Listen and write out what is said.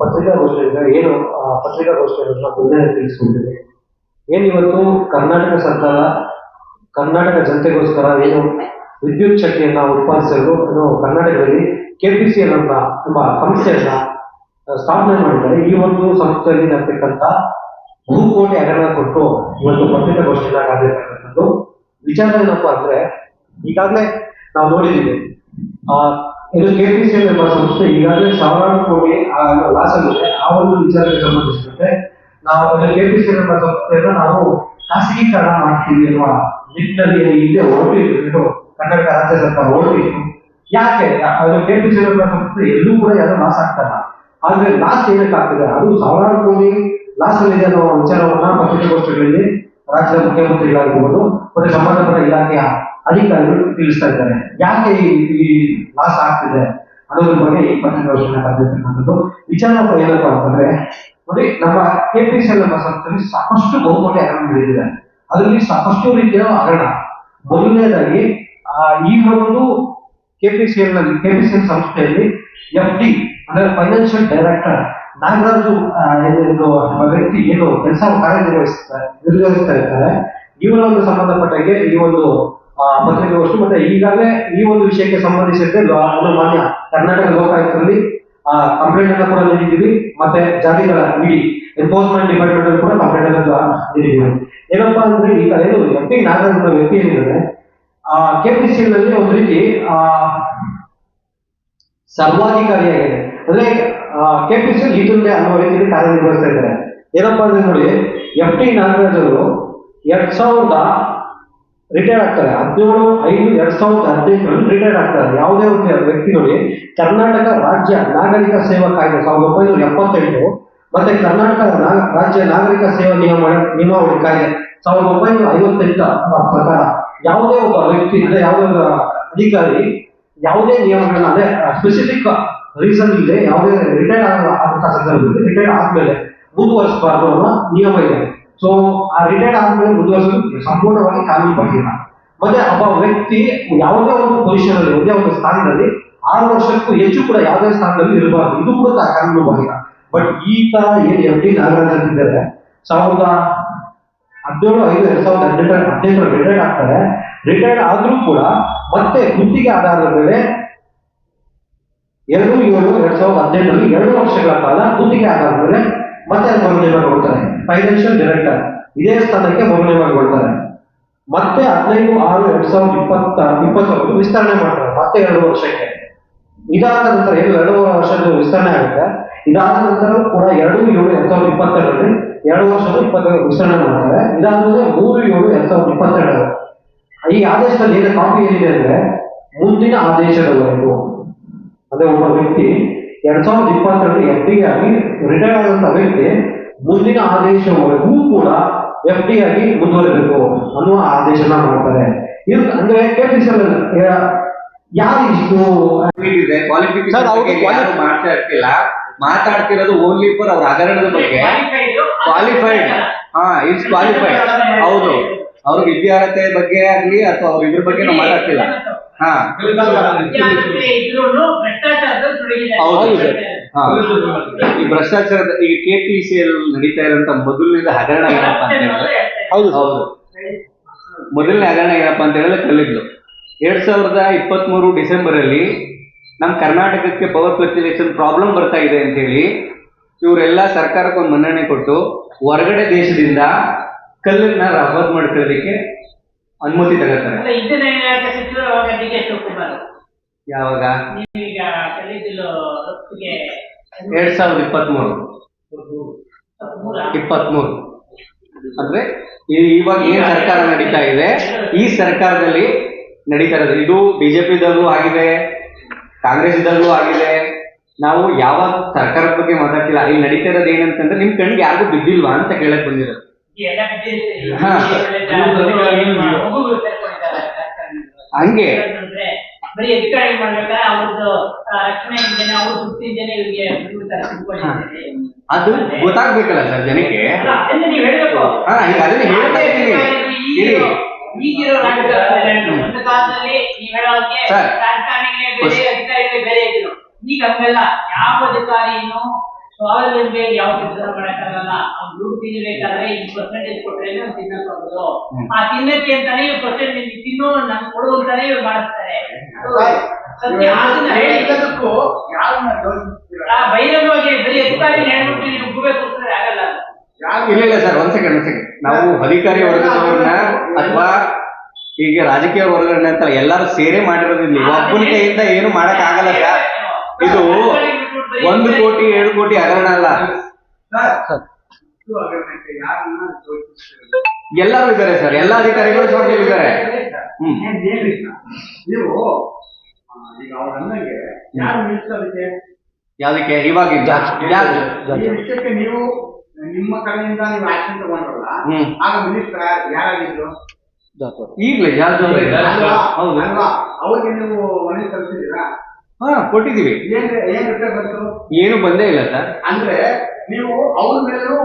ಪತ್ರಿಕಾಗೋಷ್ಠಿಯಿಂದ ಏನು ಪತ್ರಿಕಾಗೋಷ್ಠಿಯನ್ನು ಮುಂದೆ ತಿಳಿಸ್ಕೊಂಡಿದೆ ಏನು ಇವತ್ತು ಕರ್ನಾಟಕ ಸರ್ಕಾರ ಕರ್ನಾಟಕ ಜನತೆಗೋಸ್ಕರ ಏನು ವಿದ್ಯುತ್ ಶಕ್ತಿಯನ್ನ ಉತ್ಪಾದಿಸಲು ಕರ್ನಾಟಕದಲ್ಲಿ ಅಂತ ಎಂಬ ಸಂಸ್ಥೆಯನ್ನ ಸ್ಥಾಪನೆ ಮಾಡಿದ್ದಾರೆ. ಈ ಒಂದು ಸಂಸ್ಥೆಯಲ್ಲಿ ನಡ್ತಕ್ಕಂತ ಬಹುಕೋಟಿ ಹಗರಣ ಕೊಟ್ಟು ಇವತ್ತು ಪತ್ರಿಕಾಗೋಷ್ಠಿಯನ್ನ ಕಾದಿರ್ತಕ್ಕಂಥದ್ದು ವಿಚಾರ ಏನಪ್ಪಾ ಅಂದ್ರೆ ಈಗಾಗಲೇ ನಾವು ನೋಡಿದ್ದೀವಿ ಆ, ಇದು ಕೆಪಿಸಿಎಲ್ ಎಂಬ ಸಂಸ್ಥೆ ಈಗಾಗಲೇ ಸಾವಿರಾರು ಕೋಟಿ ಲಾಸ್ ಆಗಿದೆ ಆ ಒಂದು ವಿಚಾರಕ್ಕೆ ಸಂಬಂಧಿಸಿದಂತೆ ನಾವು ಕೆಪಿಸಿಎಲ್ ಎಂಬ ಸಂಸ್ಥೆಯನ್ನು ನಾವು ಖಾಸಗೀಕರಣ ಮಾಡ್ತೀವಿ ಎನ್ನುವ ನಿಟ್ಟಿನಲ್ಲಿ ಹಿಂದೆ ಇದು ಕರ್ನಾಟಕ ರಾಜ್ಯ ಸರ್ಕಾರ ಹೊರಟಿತ್ತು ಯಾಕೆ? ಅದು ಕೆಪಿಸಿಎಲ್ ಎಂಬ ಸಂಸ್ಥೆ ಎಲ್ಲೂ ಕೂಡ ಯಾರು ಲಾಸ್ ಆಗ್ತಲ್ಲ ಆದ್ರೆ ಲಾಸ್ ಏನಕ್ಕೆ ಆಗ್ತದೆ? ಅದು ಸಾವಿರಾರು ಕೋಟಿ ಲಾಸ್ ಅಲ್ಲಿ ಅನ್ನೋ ವಿಚಾರವನ್ನ ಪತ್ರಿಕಾಗೋಷ್ಠಿಗಳಲ್ಲಿ ರಾಜ್ಯದ ಮುಖ್ಯಮಂತ್ರಿಗಳಾಗಿರ್ಬೋದು, ಮತ್ತೆ ಸಂಬಂಧಪಟ್ಟ ಇಲಾಖೆಯ ಅಧಿಕಾರಿಗಳು ತಿಳಿಸ್ತಾ ಇದ್ದಾರೆ. ಯಾಕೆ ಈ- ಲಾಸ್ ಆಗ್ತಿದೆ? ಅನ್ನೋದ್ರ ಬಗ್ಗೆ ಈ ಪತ್ರಿಕಾಗೋಷ್ಠಿನ ಕರೆದಿರ್ತಕ್ಕಂಥದ್ದು ವಿಚಾರ ಏನಪ್ಪಾ ಅಂತಂದ್ರೆ, ನೋಡಿ, ನಮ್ಮ ಕೆಪಿಸಿಎಲ್ ಎಂಬ ಸಂಸ್ಥೆಯಲ್ಲಿ ಸಾಕಷ್ಟು ಬಹುಮತ ಹಗರಣ ನಡೆದಿದೆ ಅದರಲ್ಲಿ ಸಾಕಷ್ಟು ರೀತಿಯ ಹಗರಣ. ಮೊದಲನೇದಾಗಿ ಈ ಒಂದು ಕೆಪಿಸಿಎಲ್ನಲ್ಲಿ ಕೆಪಿಸಿಎಲ್ ಸಂಸ್ಥೆಯಲ್ಲಿ ಎಫ್ ಡಿ ಅಂದ್ರೆ ಫೈನಾನ್ಷಿಯಲ್ ಡೈರೆಕ್ಟರ್ ನಾಗರಾಜು ವ್ಯಕ್ತಿ ಏನು ಕೆಲಸ ಕಾರ್ಯನಿರ್ವಹಿಸ್ತಾರೆ ನಿರ್ವಹಿಸ್ತಾ ಇರ್ತಾರೆ ಒಂದು ಸಂಬಂಧಪಟ್ಟಾಗೆ ಈ ಒಂದು ಪತ್ರಿಕಾಗೋಷ್ಠಿ ಮತ್ತೆ ಈಗಾಗಲೇ ಈ ಒಂದು ವಿಷಯಕ್ಕೆ ಸಂಬಂಧಿಸಿದಂತೆ ಮಾನ್ಯ ಕರ್ನಾಟಕ ಲೋಕಾಯುಕ್ತದಲ್ಲಿ ಕಂಪ್ಲೇಂಟ್ ಅನ್ನು ಕೂಡ ನೀಡಿದ್ದೀವಿ ಮತ್ತೆ ಜಾತಿಗಳ ಇಡಿ ಎನ್ಫೋರ್ಸ್ಮೆಂಟ್ ಡಿಪಾರ್ಟ್ಮೆಂಟ್ ಅಲ್ಲಿ ಕೂಡ ಕಂಪ್ಲೇಂಟ್ ಅನ್ನು ನೀಡಿದ್ದೀವಿ. ಏನಪ್ಪಾ ಅಂದ್ರೆ ಈಗ ಏನು ಎಂ ಪಿ ನಾಗರಾಜ್ ವ್ಯಕ್ತಿ ಏನಿದ್ದಾರೆ ಕೆಪಿಸಿಎಲ್ನಲ್ಲಿ ಒಂದು ರೀತಿ ಆ, ಸರ್ವಾಧಿಕಾರಿಯಾಗಿದೆ ಅಂದ್ರೆ ಕೆಪಿಸಿಎಲ್ ಲೀಡರ್ ಅನ್ನೋ ರೀತಿಯಲ್ಲಿ ಕಾರ್ಯನಿರ್ವಹಿಸ್ತಾ ಇದ್ದಾರೆ. ಏನಪ್ಪಾ ಅಂದ್ರೆ ನೋಡಿ ಎಫ್ ಟಿ ನಾಗರಾಜ್ ಅವರು ಎರಡ್ ಸಾವಿರದ ರಿಟೈರ್ ಆಗ್ತಾರೆ ಹದಿನೇಳು ಐದು ಎರಡ್ ಸಾವಿರದ ಹದಿನೈದರಲ್ಲಿ ರಿಟೈರ್ ಆಗ್ತಾರೆ ಯಾವುದೇ ಒಬ್ಬ ವ್ಯಕ್ತಿ ನೋಡಿ ಕರ್ನಾಟಕ ರಾಜ್ಯ ನಾಗರಿಕ ಸೇವಾ ಕಾಯ್ದೆ ಸಾವಿರದ ಒಂಬೈನೂರ ಎಪ್ಪತ್ತೆಂಟು ಮತ್ತೆ ಕರ್ನಾಟಕ ರಾಜ್ಯ ನಾಗರಿಕ ಸೇವಾ ನಿಯಮ ನಿಯಮಾವಳಿ ಕಾಯ್ದೆ ಸಾವಿರದ ಒಂಬೈನೂರ ಐವತ್ತೆಂಟರ ಪ್ರಕಾರ ಯಾವುದೇ ಒಬ್ಬ ವ್ಯಕ್ತಿ ಅಂದ್ರೆ ಯಾವುದೇ ಒಬ್ಬ ಅಧಿಕಾರಿ ಯಾವುದೇ ನಿಯಮಗಳನ್ನ ಅಂದ್ರೆ ಸ್ಪೆಸಿಫಿಕ್ ರೀಸನ್ ಇಲ್ಲದೆ ಯಾವುದೇ ರಿಟೈರ್ ಆದಂತಹ ಸಂದರ್ಭದಲ್ಲಿ ರಿಟೈರ್ ಆದ್ಮೇಲೆ ಮುಂದುವರಿಸಬಾರ್ದು ಅನ್ನೋ ನಿಯಮ ಇದೆ ಸೊ ಆ ರಿಟೈರ್ಡ್ ಆದ್ಮೇಲೆ ಮುಂದುವರಿಸಲು ಸಂಪೂರ್ಣವಾಗಿ ಕಾನೂನು ಬಂದಿಲ್ಲ ಮತ್ತೆ ಒಬ್ಬ ವ್ಯಕ್ತಿ ಯಾವುದೇ ಒಂದು ಪೊಸಿಷನ್ ಅಲ್ಲಿ, ಒಂದೇ ಒಂದು ಸ್ಥಾನದಲ್ಲಿ ಆರು ವರ್ಷಕ್ಕೂ ಹೆಚ್ಚು ಕೂಡ ಯಾವುದೇ ಸ್ಥಾನದಲ್ಲಿ ಇರಬಾರ್ದು. ಇದು ಕೂಡ ಕಾನೂನು ಬಂದಿಲ್ಲ ಬಟ್ ಈ ತರ ಏನ್ ಎಫ್ ಡಿ ನಾಗರಾಜ್ ಅಂತಿದ್ದಾರೆ ಸಾವಿರದ ಹದಿನೇಳು, ಐದು, ಎರಡ್ ಸಾವಿರದ ಹದಿನೆಂಟರ ಹದಿನೆಂಟರ ರಿಟೈರ್ಡ್ ಆಗ್ತಾರೆ. ರಿಟೈರ್ಡ್ ಆದ್ರೂ ಕೂಡ ಮತ್ತೆ ಗುತ್ತಿಗೆ ಆಧಾರದ ಮೇಲೆ ಎರಡು, ಏಳು, ಎರಡ್ ಸಾವಿರದ ಹದಿನೆಂಟರಲ್ಲಿ ಎರಡು ವರ್ಷಗಳ ಕಾಲ ಗುತ್ತಿಗೆ ಆಧಾರದ ಮೇಲೆ ಮತ್ತೆ ಮರುನೇಮಕಗೊಳ್ತಾರೆ ಫೈನಾನ್ಷಿಯಲ್ ಡೈರೆಕ್ಟರ್ ಇದೇ ಸ್ಥಾನಕ್ಕೆ ಮರುನೇಮಕಗೊಳ್ತಾರೆ ಮತ್ತೆ ಹದಿನೈದು, ಆರು, ಎರಡ್ ಸಾವಿರದ ಇಪ್ಪತ್ತ, ಇಪ್ಪತ್ತೊಂದು ವಿಸ್ತರಣೆ ಮಾಡ್ತಾರೆ. ಮತ್ತೆ ಎರಡು ವರ್ಷಕ್ಕೆ. ಇದಾದ ನಂತರ ಏನು ಎರಡೂವರೆ ವರ್ಷದ ವಿಸ್ತರಣೆ ಆಗುತ್ತೆ? ಇದಾದ ನಂತರ ಕೂಡ ಎರಡು, ಏಳು, ಎರಡ್ ಸಾವಿರದ ಇಪ್ಪತ್ತೆರಡರಲ್ಲಿ ಎರಡು ವರ್ಷದ ಇಪ್ಪತ್ತೆರಡು ವಿಸ್ತರಣೆ ಮಾಡ್ತಾರೆ. ಇದಾದ್ರೆ ಮೂರು, ಏಳು, ಎರಡ್ ಸಾವಿರದ ಇಪ್ಪತ್ತೆರಡು. ಈ ಆದೇಶದಲ್ಲಿ ಏನು ಕಾಪಿ ಏನಿದೆ ಅಂದ್ರೆ, ಮುಂದಿನ ಆದೇಶದವರೆಗೂ, ಅದೇ ಒಬ್ಬ ವ್ಯಕ್ತಿ ಎರಡ್ ಸಾವಿರದ ಇಪ್ಪತ್ತೆರಡು ಎಫ್ ಡಿ ಆಗಿ ರಿಟೈರ್ ಆದಂತ ವ್ಯಕ್ತಿ ಮುಂದಿನ ಆದೇಶವರೆಗೂ ಕೂಡ ಎಫ್ ಡಿ ಆಗಿ ಮುಂದುವರಿಬೇಕು ಅನ್ನುವ ಆದೇಶನ ಮಾಡ್ತಾರೆ. ಇದು ಅಂದ್ರೆ ಕೆಪಿಸಲ್ ಯಾರು ಇಷ್ಟು ಇದೆ ಕ್ವಾಲಿಫಿಕೇಶನ್ ಮಾಡ್ತಾ ಇರ್ತಿಲ್ಲ ಮಾತಾಡ್ತಿರೋದು ಓನ್ಲಿ ಫಾರ್ ಅವ್ರ ಹಗರಣದ ಬಗ್ಗೆ. ಕ್ವಾಲಿಫೈಡ್ ಹಾ ಇಟ್ಸ್ ಕ್ವಾಲಿಫೈಡ್ ಹೌದು. ಅವ್ರ ವಿದ್ಯಾರ್ಹತೆ ಬಗ್ಗೆ ಆಗ್ಲಿ ಅಥವಾ ಅವ್ರ ಇದ್ರ ಬಗ್ಗೆ ನಾವು ಮಾತಾಡ್ತಿಲ್ಲ. ಈ ಭ್ರಷ್ಟಾಚಾರದ ಈಗ ಕೆ ಪಿ ಸಿ ಎಲ್ ನಡೀತಾ ಇರೋಂತ ಮೊದಲಿನಿಂದ ಹಗರಣ ಏನಪ್ಪ ಅಂತ ಹೇಳಿದ್ರೆ ಹೌದು ಹೌದು. ಮೊದಲನೇ ಹಗರಣ ಏನಪ್ಪ ಅಂತ ಹೇಳಿದ್ರೆ ಕಲ್ಲಿದ್ಲು ಎರಡ್ ಸಾವಿರದ ಇಪ್ಪತ್ತ್ ಮೂರು ಡಿಸೆಂಬರ್ ಅಲ್ಲಿ ನಮ್ ಕರ್ನಾಟಕಕ್ಕೆ ಪವರ್ ಫ್ಲಕ್ಚುಲೇಷನ್ ಪ್ರಾಬ್ಲಮ್ ಬರ್ತಾ ಇದೆ ಅಂತ ಹೇಳಿ ಇವರೆಲ್ಲ ಸರ್ಕಾರಕ್ಕೊಂದು ಮನ್ನಣೆ ಕೊಟ್ಟು ಹೊರಗಡೆ ದೇಶದಿಂದ ಕಲ್ಲನ್ನ ರಫತ್ ಮಾಡ್ಕೊಳ್ಳೋದಕ್ಕೆ ಅನುಮತಿ ತಗೋತಾರೆ. ಯಾವಾಗ? ಎರಡ್ ಸಾವಿರದ ಇಪ್ಪತ್ಮೂರು. ಇಪ್ಪತ್ಮೂರು. ಅಂದ್ರೆ ಇವಾಗ ಏನ್ ಸರ್ಕಾರ ನಡೀತಾ ಇದೆ? ಈ ಸರ್ಕಾರದಲ್ಲಿ ನಡೀತಾ ಇರೋದು. ಇದು ಬಿಜೆಪಿದಲ್ಲೂ ಆಗಿದೆ ಕಾಂಗ್ರೆಸ್ ದಲ್ಲೂ ಆಗಿದೆ ನಾವು ಯಾವ ಸರ್ಕಾರದ ಬಗ್ಗೆ ಮಾತಾಡ್ತಿಲ್ಲ ಇಲ್ಲಿ ನಡೀತಾ ಇರೋದು ಏನಂತಂದ್ರೆ ನಿಮ್ ಕಣ್ಗೆ ಯಾರಿಗೂ ಬಿದ್ದಿಲ್ವಾ ಅಂತ ಕೇಳಕ್ ಬಂದಿರೋದು. ಹಂಗೆ. ಬರೀ ಅಧಿಕಾರಿ ಮಾಡ್ಬೇಕಾದ್ರೆ ಅವ್ರದ್ದು ರಕ್ಷಣೆ ಇಂಜನೆ ಅವ್ರ ಇಂಜನೆ ಇವರಿಗೆ. ಅದು ಗೊತ್ತಾಗ್ಬೇಕಲ್ಲ ಸರ್ ಜನಕ್ಕೆ. ನೀವು ಹೇಳಬೇಕು. ಹಾ ಈಗ ಅದನ್ನ ಹೇಳ್ತಾ ಇದ್ದೀನಿ. ಇರಿ. ಈಗಿರೋ ಒಂದು ಕಾಲದಲ್ಲಿ ನೀವು ಹೇಳೋಕೆ. ರಾಜಕಾರಣಿಗಳೇ ಬೇರೆ ಅಧಿಕಾರಿಗಳೇ ಬೇರೆ ಇದ್ರು. ಈಗ ಹಂಗಲ್ಲ ಯಾವ ಯಾವ ಕೆಲಸ ಮಾಡಕ್ಕಾಗಲ್ಲ ಆ ದುಡ್ಡು ತಿನ್ನಬೇಕಾದ್ರೆ ಈ ಪರ್ಸೆಂಟೇಜ್ ಕೊಟ್ರೆ ತಿನ್ನಕ್ಕಾಗೋದು ಆ ತಿನ್ನಕ್ಕೆ ಅಂತಾನೆ ಇವ್ರು ಪರ್ಸೆಂಟೇಜ್ ತಿನ್ನೋ ನಮ್ಗೆ ಕೊಡು ಅಂತಾನೆ ಇವ್ರು ಬಹಿರಂಗವಾಗಿ ಬರೀ ಹೇಳ್ಬಿಟ್ಟು ನೀವು ಆಗಲ್ಲ ಇಲ್ಲ ಇಲ್ಲ ಸರ್ ಒಂದ್ ಸೆಕೆಂಡ್ ಒಂದ್ ಸೆಕೆಂಡ್ ನಾವು ಅಧಿಕಾರಿ ವರ್ಗದವ್ರನ್ನ ಅಥವಾ ಈಗ ರಾಜಕೀಯ ವರ್ಗಗಳನ್ನ ಅಂತ ಎಲ್ಲರೂ ಸೇರಿ ಮಾಡಿರೋದಿಲ್ಲ ಒಬ್ಬನ ಕೈಯಿಂದ ಏನು ಮಾಡಕ್ ಆಗಲ್ಲ ಸರ್ ಇದು ಒಂದು ಕೋಟಿ ಎರಡು ಕೋಟಿ ಹಗರಣ ಅಲ್ಲ? ಎಲ್ಲರೂ ಇದ್ದಾರೆ ಸರ್. ಎಲ್ಲಾ ಅಧಿಕಾರಿಗಳು ಜೊತೆಲಿ ಇದ್ದಾರೆ. ಹ್ಮ್. ಏನ್ ಏನ್ರಿ ನೀವು ಈಗ ಅವ್ರ ಯಾರು ನಿಲ್ಸೋದಕ್ಕೆ ಯಾವ್ದಕ್ಕೆ? ಇವಾಗ. ವಿಷಯಕ್ಕೆ ನೀವು ನಿಮ್ಮ ಕಡೆಯಿಂದ ನೀವು ಆಕ್ಷನ್ ತಗೊಂಡ್ರಲ್ಲ ಹ್ಮ್. ಆಗ ಮಿನಿಸ್ಟರ್ ಯಾರಾಗಿದ್ರು? ಈಗಲೇ ಯಾರು? ಅವ್ರಿಗೆ ನೀವು ಮನವಿ ಸಲ್ಲಿಸಿದ್ದೀರಾ? ಹಾ ಕೊಟ್ಟಿದೀವಿ ಏನ್ ಏನ್ ಬಂತು? ಏನು ಬಂದೇ ಇಲ್ಲ ಸರ್. ಅಂದ್ರೆ ನೀವು ಅವ್ರ ಮೇಲೂ